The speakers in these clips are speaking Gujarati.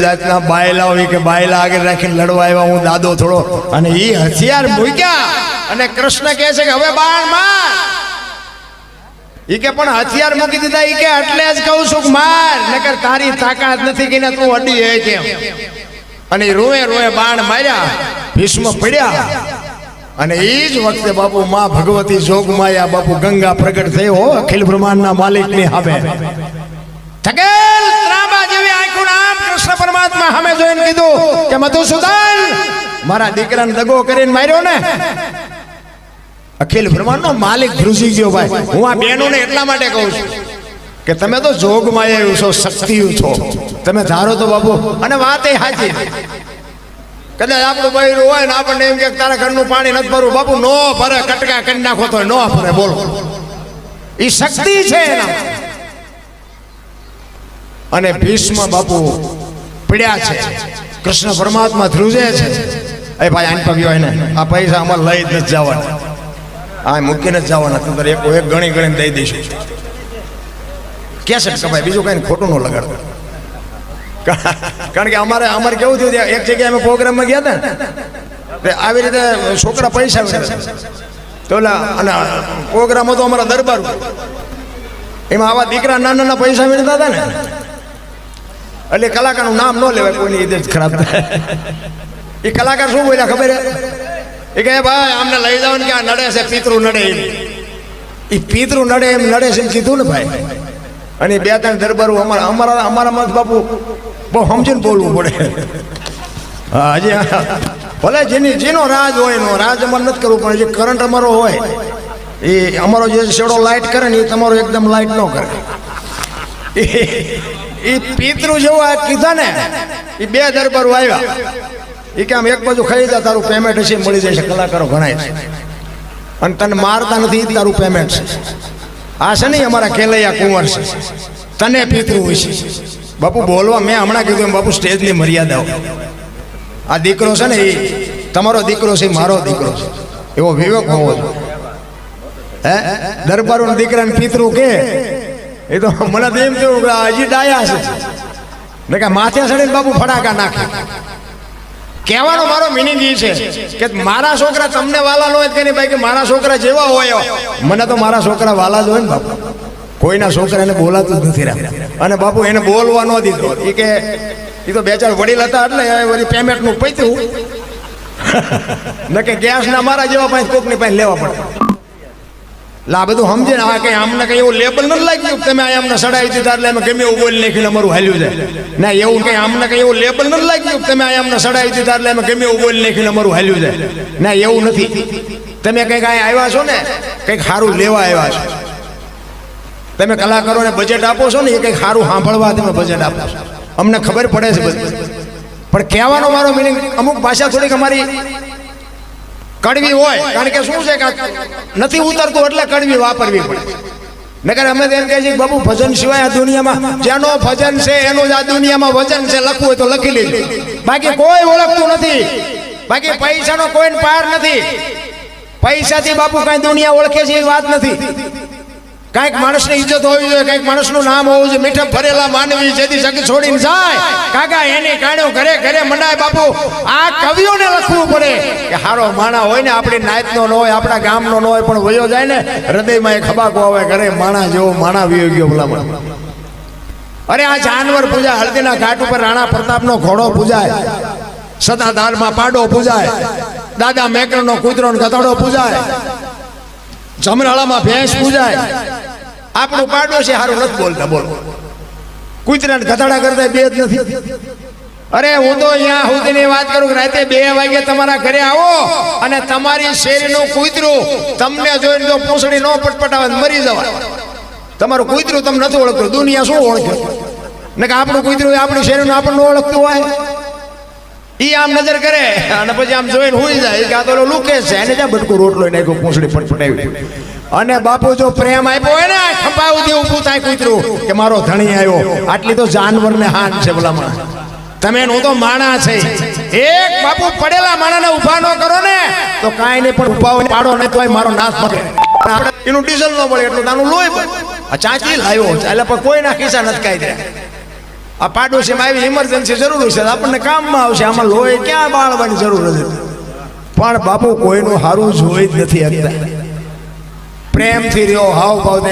જાતના બાયલા હોય કે બાયલા આગળ રાખીને લડવા આવ્યા, હું દાદો થોડો. અને એ હથિયાર મૂક્યા. અને કૃષ્ણ કહે છે કે, હવે બાણ માર. ઈ કે, પણ હથિયાર મૂકી દીધા. ઈ કે, એટલે જ કહું છું માર. નકર તારી તાકાત નથી કે તું અડી હે કેમ. અને રોએ રોએ બાણ માર્યા, ભીષ્મ પડ્યા. અને એ જ વખતે બાપુ માં ભગવતી જોગમાયા બાપુ ગંગા પ્રગટ હો, અખિલ બ્રહ્માંડના માલિકની સામે. થકેલ જોઈને કીધું કે મધુસૂદન, મારા દીકરાને દગો કરીને માર્યો ને. અખિલ બ્રહ્માંડનો માલિક ધ્રુજી ગયો ભાઈ. હું આ બહેનોને એટલા માટે કહું છું કે તમે તો જોગમાં આવ્યું છો શક્તિ છો. તમે ધારો તો બાબુ અને વાત એ સાચી. કદાચ આપણું બૈરું હોય ને આપણને એમ કે તારા ઘરનું પાણી નથી ભરવું. બાપુ, નો ભરે, કટકા કરી નાખો તો નો ભરે, બોલો. એ શક્તિ છે અને ભીષ્મ બાપુ પીડ્યા છે। કૃષ્ણ પરમાત્મા ધ્રુજે છે। એ ભાઈ, આને પગ્યો એને આ પૈસા અમારે લઈ જ નથી જવાના। આ મૂકીને જ જવાના, તું એક એક ગણી ગણીને દઈ દઈશું। કેસેટ કપાય, બીજું કઈ ખોટું ન લગાડતો। કારણ કે અમારે અમારે કેવું થયું એક જગ્યાએ અમે પ્રોગ્રામમાં ગયા હતા ને આવી રીતે છોકરા પૈસા તો અને પ્રોગ્રામ હતો અમારા દરબાર એમાં આવા દીકરા નાના નાના પૈસા વેચતા હતા ને એટલે કલાકારનું નામ ન લેવાય કોઈની ઈદ જ ખરાબ થાય. એ કલાકાર શું બોલ્યા ખબર? હે એ કહે ભાઈ આમને લઈ જાઓ ને કે આ નડે છે પિતૃ નડે એમ. એ પિતૃ નડે એમ નડે છે એમ કીધું ને ભાઈ. અને બે ત્રણ દરબારો અમારા અમારા અમારા મત બાપુ બહુ સમજીને બોલવું પડે. હા હજી ભલે જેની જેનો રાજ હોય એનો રાજ અમારે નથી કરવું પણ જે કરંટ અમારો હોય એ અમારો જે શેડો લાઇટ કરે ને એ તમારો એકદમ લાઇટ ન કરે. એ- પિતૃ જેવું આ કીધા ને એ બે દરબારો આવ્યા એ કે આમ એક બાજુ ખાઈ જા, તારું પેમેન્ટ હશે, મળી જશે. કલાકારો ગણાય છે. અને તને મારતા નથી તારું પેમેન્ટ છે. આ છે નહીં અમારા કેલૈયા કુંવર છે. તને પિતૃ હોય છે. બાપુ, બોલવા મેં હમણાં કીધું એમ, બાપુ, સ્ટેજની મર્યાદાઓ આ દીકરો છે ને એ તમારો દીકરો છે મારો દીકરો છે. એવો વિવેક હોવો જોઈએ. હે? દરબારો દીકરાને પિતૃ કે? એ તો મને તો એમ કેવું કે હજી ડાયા છે. ને કે માથે ચડીને બાપુ ફટાકા નાખે. કહેવાનો મારો મિનિંગ એ છે કે મારા છોકરા તમને વાલા ન હોય કે ભાઈ કે મારા છોકરા જેવા હોય. મને તો મારા છોકરા વાલા જ હોય ને બાપુ. કોઈના છોકરાને બોલાતું જ નથી રાખ્યા અને બાપુ એને બોલવા ન દીધો. એ કે એ તો બે ચાર વડીલ હતા એટલે વળી પેમેન્ટનું પૈતું. ન કે ગેસના મારા જેવા પાસે કોકની પાસે લેવા પડે. લા બધું સમજે આ કઈ અમને કઈ એવું લેબલ નથી લાગ્યું તમે આ અમને સડાવી દીધા એટલે અમે ગમે એવું બોલી નાખીને અમારું હાલ્યું જાય. ના એવું કઈ અમને કઈ એવું લેબલ નથી લાગ્યું તમે આ અમને સડાવી દીધા એટલે અમે ગમે એવું બોલી નાખીને અમારું હાલ્યું જાય. ના એવું નથી. તમે કંઈક અહીં આવ્યા છો ને, કંઈક સારું લેવા આવ્યા છો. તમે કલાકારોને બજેટ આપો છો ને, એ કંઈક સારું સાંભળવા તમે બજેટ આપો છો. અમને ખબર પડે છે બધી. પણ કહેવાનો મારો મિનિંગ અમુક ભાષા થોડીક અમારી કડવી હોય, કારણ કે શું છે કે નથી ઉતરતું એટલે કડવી વાપરવી પડે. નકર અમે તો એમ કહે છે બાબુ, ભજન સિવાય આ દુનિયામાં જેનો ભજન છે, એનું જ આ દુનિયામાં વજન છે, લખવું હોય તો લખી લેજો. બાકી કોઈ ઓળખતું નથી. બાકી પૈસાનો કોઈ પાર નથી. પૈસાથી બાપુ કાંઈ દુનિયા ઓળખે છે એ વાત નથી. કાંઈક માણસની ઇજ્જત હોવી જોઈએ, કાંઈક માણસનું નામ હોવું જોઈએ. મીઠે ભરેલા માનવી જેથી જગ છોડીને જાય. કાકા, એની કાણ્યો ઘરે ઘરે મંડાય બાપુ. આ કવિઓને લખવું પડે કે હારો માણા હોય ને, આપણી નાયતનો ન હોય, આપણા ગામનો ન હોય, પણ વયો જાય ને, હૃદયમાં એ ખબાકો આવે, ઘરે માણા જેવો માણા વિયો ગયો ભલામણ. અરે, આ જાનવર પૂજા હળદીના ઘાટ ઉપર રાણા પ્રતાપનો ઘોડો પૂજાય. સદાધારમાં પાડો પૂજાય. દાદા મેકરનો કૂતરો ને ગધેડો પૂજાય. જમરાળામાં ભેંસ પૂજાય. આપણું પાડો છે સારું નથી બોલતા બોલો. કૂતરાને ગધાડા કરતા બે જ નથી. અરે હું તો અહીંયા સુધીની વાત કરું કે રાતે બે વાગે તમારા ઘરે આવો અને તમારી શેરીનું કૂતરું તમને જોઈને જો પૂંછડી ન પટપટાવે મરી જવાય. તમારું કૂતરું તમને નથી ઓળખતું. દુનિયા શું ઓળખે? ને કે આપણું કૂતરું આપણું શેરીનું આપણને ઓળખતું હોય? ઈ આમ નજર કરે. અને પછી આમ જોઈને હુઈ જાય. કે આ તો લુકે છે. એને જ્યાં બટકું રોટલો નાખ્યો, પૂંછડી ફટફટાવી અને બાપુ જો પ્રેમ આપ્યો હોય ને સુધી ઊભું થાય કૂતરું, કે મારો ધણી આવ્યો. આટલી તો જાનવરને હાન છે ભલામણ. તમે હું તો માણા છે. એક બાપુ પડેલા માણાને ઊભા ન કરો ને, તો કાંઈ નહીં, પણ ઊભા હોય પાડો, નહીં તોય મારો નાશ પકે. આપણે એનું ડીઝલ ન મળે, એટલું નાનું લોહી. આ ચાંચી લાવ્યો એટલે પણ કોઈના ખિસ્સા નથી કાઢી દે આ પાડોશીમાં આવી ઇમરજન્સી જરૂર છે. આપણને કામમાં આવશે. આમાં લોહી ક્યાં બાળવાની જરૂર નથી પણ બાપુ, કોઈનું સારું જોઈ જ નથી અત્યારે. પ્રેમથી રહ્યો હાવ ભાવ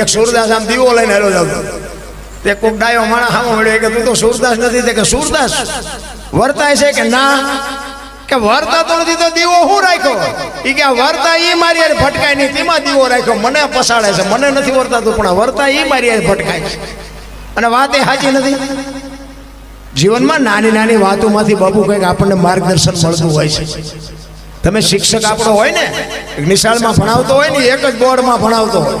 એક સુરદાસ આમ દીવો લઈને હેલો જાવ. તે કોક ડાયો માણસ હામો મળ્યો કે, તું તો સુરદાસ નથી. તે કે, સુરદાસ, વર્તાય છે કે ના? કે વર્તાતો નથી તો દીવો હું રાખ્યો? એ કે વર્તા એ મારી હારે ભટકાય નહીં. તેમાં દીવો રાખ્યો. મને પસાડે છે. મને નથી વર્તાતું, પણ વર્તા એ મારી હારે ભટકાય છે. અને વાત એ સાચી નથી. જીવનમાં નાની નાની વાતોમાંથી બાપુ કંઈક આપણને માર્ગદર્શન મળતું હોય છે. તમે શિક્ષક આપણો હોય ને નિશાળમાં ભણાવતો હોય ને, એક જ બોર્ડમાં ભણાવતો હોય.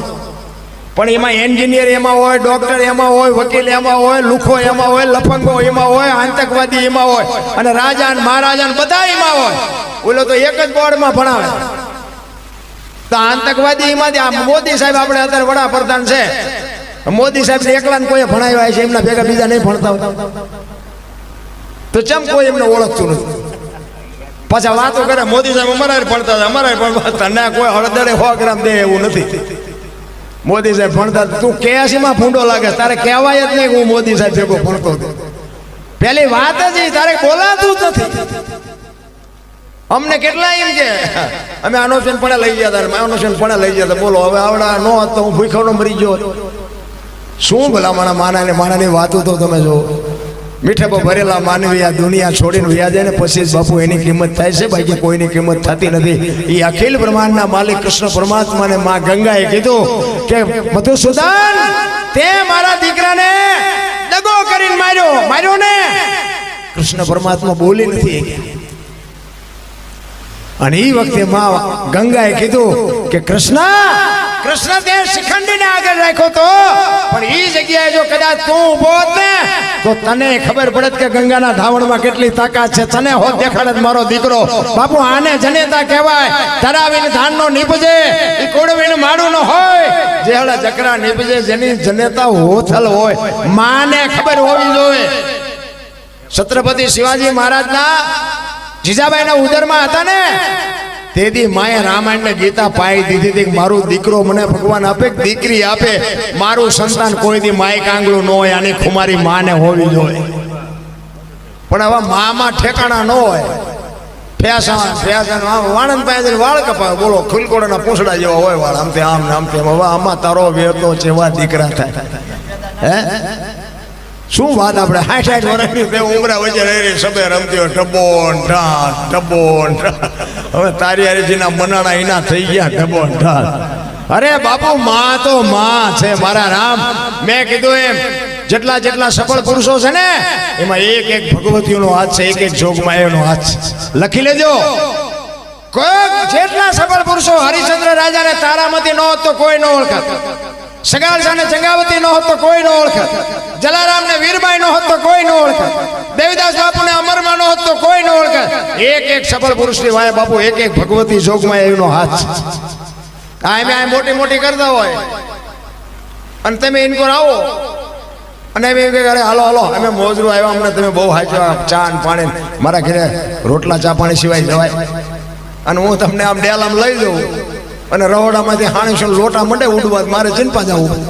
પણ એમાં એન્જિનિયર એમાં હોય, ડોક્ટર એમાં હોય, વકીલ એમાં હોય, લુખો એમાં હોય, લફંગો એમાં હોય, આતંકવાદી એમાં હોય, અને રાજા મહારાજા બધા એમાં હોય. ઓલો તો એક જ બોર્ડમાં ભણાવે. તો આતંકવાદી એમાંથી મોદી સાહેબ આપણે અત્યારે વડાપ્રધાન છે. મોદી સાહેબ એકલાને કોઈ ભણાવ્યા છે, એમના ભેગા બીજા નહીં ભણતા તો ચમ કોઈ એમને ઓળખતું નથી? પાછા વાતો કરે, મોદી સાહેબ અમારા ભણતા હતા, અમારા ભણતા ના, કોઈ હળદરે સો ગ્રામ દે એવું નથી. મોદી સાહેબ ભણતા. તું કેસીમાં ફૂંડો લાગે તારે કહેવાય જ નહીં હું મોદી સાહેબ ભેગો ભણતો હતો. પેલી વાત જ તારે બોલાતું જ નથી. અમને કેટલા એમ કે, અમે આનો પણ લઈ ગયા હતા આનોશન પણ લઈ ગયા હતા બોલો, હવે આવડા ન હતો હું ભૂખો મરી ગયો. શું ભલામણા માના ને માણાની વાતો તો તમે જો મીઠેપો ભરેલા માનવી આ દુનિયા છોડીને વ્યા જાય ને પછી બાપુ એની કિંમત થાય છે બાકી કોઈની કિંમત થતી નથી. એ અખિલ બ્રહ્માંડના માલિક કૃષ્ણ પરમાત્માને માં ગંગાએ કીધું કે મધુસૂદન તે મારા દીકરાને દગો કરીને માર્યો માર્યો ને કૃષ્ણ પરમાત્મા બોલી નથી. અને એ વખતે માં ગંગાએ કીધું કે કૃષ્ણ કૃષ્ણ તે શિખંડીને આગળ રાખ્યો તો. પણ એ જગ્યાએ જો કદાચ તું ઊભો હોત ને તો તને ખબર પડત કે ગંગાના ધાવણમાં કેટલી તાકાત છે. તને હોત દેખાડત મારો દીકરો. બાપુ આને જનેતા કહેવાય. ધરાવીને ધાનનો નીપજે. એ કોડવીને માડું ન હોય. જેહડા જકરા નીપજે જેની જનેતા હોથલ હોય. માને ખબર હોવી જોઈએ. છત્રપતિ શિવાજી મહારાજના જીજાબાઈના ઉદરમાં હતા ને? તેથી માએ રામાયણ ને ગીતા પાઈ દીધી હતી મારો દીકરો મને ભગવાન આપે દીકરી આપે. મારું સંતાન કોઈ દી માય કાંગલું ન હોય, આની ખુમારી માને હોવી જોઈએ પણ હવે મામાં ઠેકાણા ન હોય. ફેસા ફેસા વાણંદ પાસે વાળ કપાવે. બોલો, ખુલકોડાના પૂંછડા જેવા હોય વાળ. આમ તે આમ ને આમ તેમ. હવે આમાં તારો વેતો જેવા દીકરા થાય. હે? શું વાત આપણે? હાઠ હાઠ વર્ષની તે ઉમરા વચ્ચે રહી રહી સબે રમતી હોય ટબોન ઢાન ટબોન હવે તારી હરીજીના મનાણા એના થઈ ગયા ટબોન ઢાન અરે બાપુ માં તો માં છે મારા રામ. મેં કીધું એમ જેટલા જેટલા સફળ પુરુષો છે ને એમાં એક એક ભગવતીઓનો હાથ છે એક એક જોગમાં એનો હાથ છે. લખી લેજો. કોઈ જેટલા સફળ પુરુષો હરિચંદ્ર રાજાને તારામતી ન હોત તો કોઈ ન ઓળખત. સગાળસાને ચંગાવતી ન હતો કોઈ ન ઓળખત જલારામને વીરબાઈ ન હતો કોઈ નો ઓળખત દેવીદાસ બાપુને અમરમાં નો હતો કોઈ ન ઓળખત એક એક સફળ પુરુષની વાય બાપુ, એક એક ભગવતી જોગમાં એનો હાથ આ એમ આ મોટી મોટી કરતા હોય. અને તમે ઇનકોર આવો. અને એમ કે, અરે, હાલો હાલો, અમે મોજરું આવ્યા, અમને તમે બહુ હાચવા, ચા ને પાણી મારા ઘરે રોટલા, ચા પાણી સિવાય જવાય. અને હું તમને આમ ડેલ આમ લઈ જઉં. અને રહોડામાંથી હાણીશું લોટા મંડે ઉડવા મારે ચિંપા જવું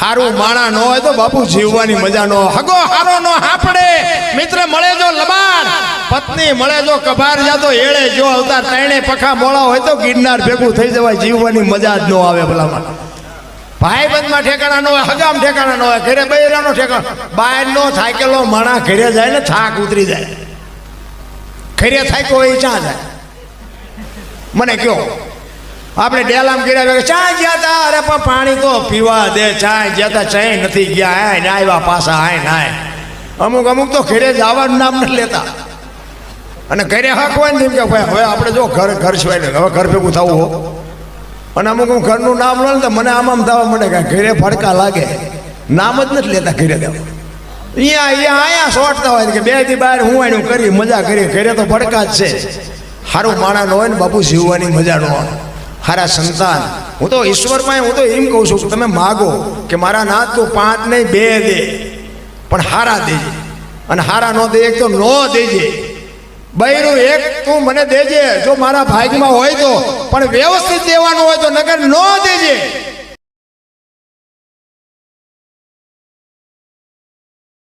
હારું માણા ન હોય તો બાપુ જીવવાની મજા ન હગો હારો નો હાપડે. મિત્ર મળે જો લબાર. પત્ની મળે જો કભાર જા તો એળે જો અવતાર ત્રણે પખા મોળા હોય તો ગિરનાર ભેગું થઈ જવાય. જીવવાની મજા જ ન આવે ભલામાં ભાઈ બંધમાં ઠેકાણા ન હોય, હગામ ઠેકાણા ન હોય, ઘરે બૈરાનો ઠેકાણો. બહાર નો થાકેલો માણા ઘરે જાય ને થાક ઉતરી જાય. ઘરે થાય કોઈ ચા જાય? મને કયો આપણે ડેલામ કર્યા ભેગા ચા ગયા તા, અરે પણ પાણી તો પીવા દે ચા ગયા તા ચા નથી ગયા હાય ને આવ્યા પાછા હાય નાય અમુક અમુક તો ઘરે જવાનું નામ નથી લેતા. અને ઘરે હક હોય ને કે ભાઈ, હવે આપણે જો ઘર ઘર સિવાય ને હવે ઘર ભેગું થવું હો. અને અમુક હું ઘરનું નામ લો ને તો મને આમ આમ થવા મળે કે ઘરે ફડકા લાગે. નામ જ નથી લેતા ઘરે દેવા અહીંયા અહીંયા અહીંયા શોર્ટ હોય કે બેથી બહાર હું એનું કરી મજા કરી ઘરે તો ફડકા જ છે. સારું માણા ન હોય ને બાપુ જીવવાની મજા ન હોય. હારા સંતાન. હું તો ઈશ્વરમાં હું તો એમ કહું છું કે તમે માગો કે મારા નાથ તો પાંચ નહીં, બે દે. પણ હારા દેજે. અને હારા ન દે એક તો ન દેજે. બૈરું એક તું મને દેજે. જો મારા ભાગમાં હોય તો. પણ વ્યવસ્થિત દેવાનું હોય તો નગર ન દેજે.